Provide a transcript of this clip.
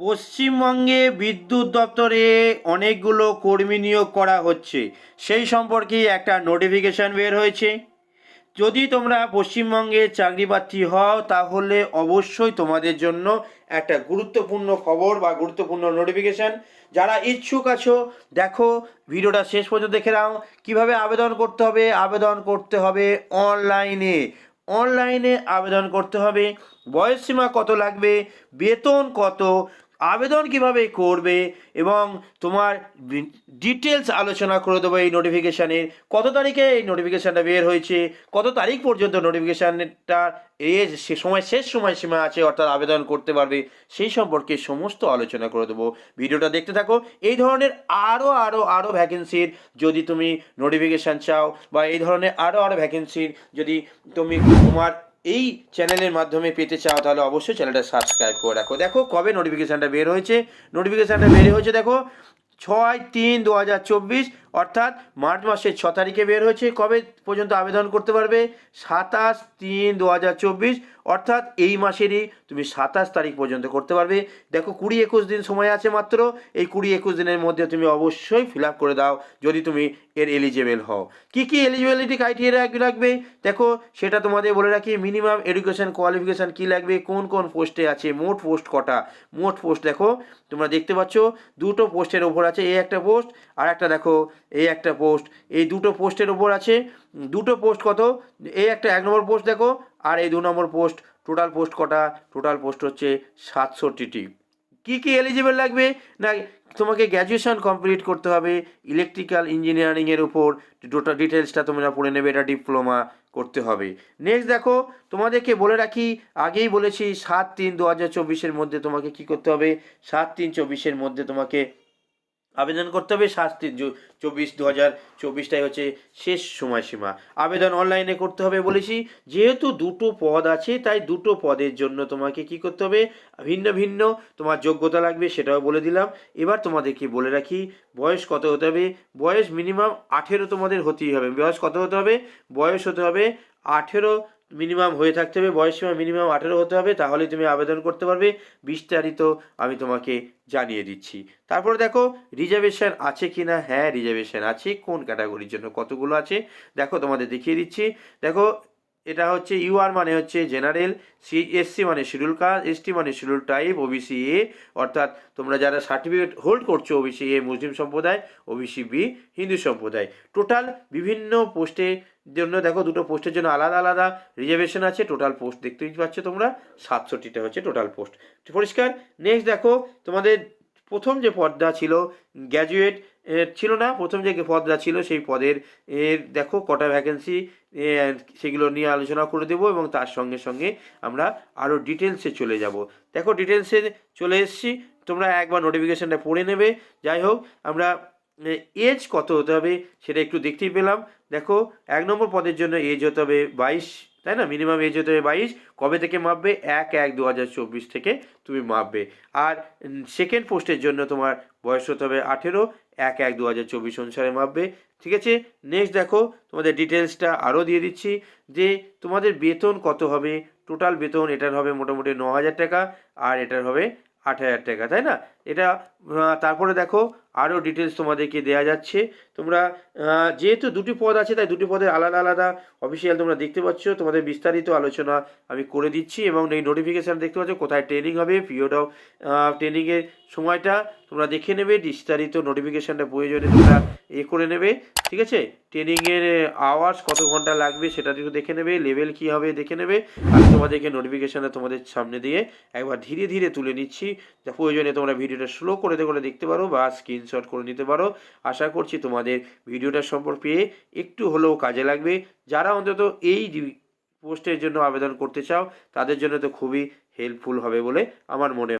পশ্চিমবঙ্গে বিদ্যুৎ দপ্তরে অনেকগুলো কর্মী নিয়োগ করা হচ্ছে। সেই সম্পর্কে একটা নোটিফিকেশান বের হয়েছে। যদি তোমরা পশ্চিমবঙ্গে চাকরি প্রার্থী হও, তাহলে অবশ্যই তোমাদের জন্য একটা গুরুত্বপূর্ণ খবর বা গুরুত্বপূর্ণ নোটিফিকেশান যারা ইচ্ছুক আছো, দেখো, ভিডিওটা শেষ পর্যন্ত দেখে নাও। কীভাবে আবেদন করতে হবে? আবেদন করতে হবে অনলাইনে অনলাইনে আবেদন করতে হবে। বয়সসীমা কত লাগবে? বেতন কত? আবেদন কীভাবে করবে এবং তোমার ডিটেলস আলোচনা করে দেবো এই নোটিফিকেশানের কত তারিখে এই নোটিফিকেশানটা বের হয়েছে? কত তারিখ পর্যন্ত নোটিফিকেশানটা এর সে সময়, শেষ সময়সীমা আছে অর্থাৎ আবেদন করতে পারবে? সেই সম্পর্কে সমস্ত আলোচনা করে দেবো। ভিডিওটা দেখতে থাকো। এই ধরনের আরও আরও আরও ভ্যাকেন্সির যদি তুমি নোটিফিকেশান চাও বা এই ধরনের আরও আরও ভ্যাকেন্সির যদি তুমি তোমার এই চ্যানেলের মাধ্যমে পেতে চাও তাহলে অবশ্যই চ্যানেলটা সাবস্ক্রাইব করে রাখো। দেখো কবে নোটিফিকেশানটা বের হয়েছে? নোটিফিকেশানটা বের হয়েছে, দেখো ছয় তিন দু অর্থাৎ মার্চ মাসের ছ তারিখে বের হয়েছে। কবে পর্যন্ত আবেদন করতে পারবে? সাতাশ তিন দু অর্থাৎ এই মাসেরই তুমি সাতাশ তারিখ পর্যন্ত করতে পারবে। দেখো, কুড়ি একুশ দিন সময় আছে মাত্র। এই কুড়ি একুশ দিনের মধ্যে তুমি অবশ্যই ফিল করে দাও যদি তুমি এর এলিজেবল হও। কি কি এলিজিবিলিটি ক্রাইটেরিয়া লাগবে? দেখো, সেটা তোমাদের বলে রাখি মিনিমাম এডুকেশন কোয়ালিফিকেশান কি লাগবে? কোন কোন পোস্টে আছে? মোট পোস্ট কটা? মোট পোস্ট দেখো, তোমরা দেখতে পাচ্ছ, দুটো পোস্টের ওপর আছে এই একটা পোস্ট আর একটা দেখো এই একটা পোস্ট এই দুটো পোস্টের ওপর আছে, দুটো পোস্ট কত? এই একটা এক নম্বর পোস্ট দেখো, আর এই দু নম্বর পোস্ট টোটাল পোস্ট কটা? টোটাল পোস্ট হচ্ছে সাতষট্টিটি। কী কী এলিজিবল লাগবে? না, তোমাকে গ্র্যাজুয়েশন কমপ্লিট করতে হবে ইলেকট্রিক্যাল ইঞ্জিনিয়ারিংয়ের উপর। টোটাল ডিটেলসটা তোমরা পড়ে নেবে, এটা ডিপ্লোমা করতে হবে। নেক্সট দেখো, তোমাদেরকে বলে রাখি, আগেই বলেছি, সাত তিন দু হাজার চব্বিশের মধ্যে তোমাকে কি করতে হবে? সাত তিন চব্বিশের মধ্যে তোমাকে আবেদন করতে হবে। সাত তিন চব্বিশ দু হাজার চব্বিশটাই হচ্ছে শেষ সময়সীমা। আবেদন অনলাইনে করতে হবে বলেছি। যেহেতু দুটো পদ আছে, তাই দুটো পদের জন্য তোমাকে কি করতে হবে? ভিন্ন ভিন্ন তোমার যোগ্যতা লাগবে সেটাও বলে দিলাম। এবার তোমাদেরকে বলে রাখি, বয়স কত হতে হবে? বয়স মিনিমাম আঠেরো তোমাদের হতেই হবে। বয়স কত হতে হবে? বয়স হতে হবে আঠেরো মিনিমাম হয়ে থাকতে হবে, বয়স সীমা মিনিমাম আঠেরো হতে হবে তাহলে তুমি আবেদন করতে পারবে। বিস্তারিত আমি তোমাকে জানিয়ে দিচ্ছি। তারপরে দেখো রিজার্ভেশন আছে কি না হ্যাঁ রিজার্ভেশন আছে। কোন ক্যাটাগরির জন্য কতগুলো আছে? দেখো, তোমাদের দেখিয়ে দিচ্ছি। দেখো, এটা হচ্ছে ইউআর মানে হচ্ছে জেনারেল সি এসসি মানে শিডিউল কাস্ট এসটি মানে শিডিউল টাইপ ওবিসি এ অর্থাৎ তোমরা যারা সার্টিফিকেট হোল্ড করছ ওবিসি এ মুসলিম সম্প্রদায় ওবিসি বি হিন্দু সম্প্রদায়। টোটাল বিভিন্ন পোস্টে জন্য দেখো দুটো পোস্টের জন্য আলাদা আলাদা রিজার্ভেশন আছে টোটাল পোস্ট দেখতেই পাচ্ছ তোমরা, সাতষট্টিটা হচ্ছে টোটাল পোস্ট পরিষ্কার? নেক্সট দেখো, তোমাদের প্রথম যে পদটা ছিল গ্র্যাজুয়েট ছিল না, প্রথম যে পদটা ছিল সেই পদের এর দেখো কটা ভ্যাকেন্সি সেগুলো নিয়ে আলোচনা করে দেবো এবং তার সঙ্গে সঙ্গে আমরা আরও ডিটেলসে চলে যাব। দেখো ডিটেলসে চলে এসেছি, তোমরা একবার নোটিফিকেশানটা পড়ে নেবে। যাই হোক, আমরা এজ কত হতে হবে সেটা একটু দেখতেই পেলাম। দেখো, এক নম্বর পদের জন্য এজ হতে হবে বাইশ, তাই না? মিনিমাম এজ হতে হবে বাইশ। কবে থেকে মাপবে? এক এক দু থেকে তুমি মাপবে। আর সেকেন্ড পোস্টের জন্য তোমার বয়স হতে হবে আঠেরো, এক এক দু অনুসারে মাপবে। ঠিক আছে? নেক্সট দেখো, তোমাদের ডিটেলসটা আরও দিয়ে দিচ্ছি যে তোমাদের বেতন কত হবে? টোটাল বেতন এটার হবে মোটামুটি ন হাজার টাকা, আর এটার হবে আট হাজার টাকা, তাই না? এটা তারপরে দেখো আরও ডিটেলস তোমাদেরকে দেওয়া যাচ্ছে। তোমরা যেহেতু দুটি পদ আছে, তাই দুটি পদের আলাদা আলাদা অফিসিয়াল তোমরা দেখতে পাচ্ছ। তোমাদের বিস্তারিত আলোচনা আমি করে দিচ্ছি এবং এই নোটিফিকেশান দেখতে পাচ্ছ কোথায় ট্রেনিং হবে পিরিয়ড অফ ট্রেনিংয়ের সময়টা তোমরা দেখে নেবে, বিস্তারিত নোটিফিকেশানটা প্রয়োজনে তোমরা এ করে নেবে, ঠিক আছে? ট্রেনিংয়ের আওয়ার্স কত ঘণ্টা লাগবে সেটা একটু দেখে নেবে লেভেল কী হবে দেখে নেবে আমি তোমাদেরকে নোটিফিকেশানটা তোমাদের সামনে দিয়ে একবার ধীরে ধীরে তুলে নিচ্ছি। প্রয়োজনে তোমরা ভিডিওটা স্লো করে করে দেখতে পারো বা স্ক্রিনশট করে নিতে পারো। আশা করছি তোমাদের ভিডিওটা সম্পর্কে একটু হলেও কাজে লাগবে। যারা অন্তত এই পোস্টের জন্য আবেদন করতে চাও, তাদের জন্য তো খুবই হেল্পফুল হবে বলে আমার মনে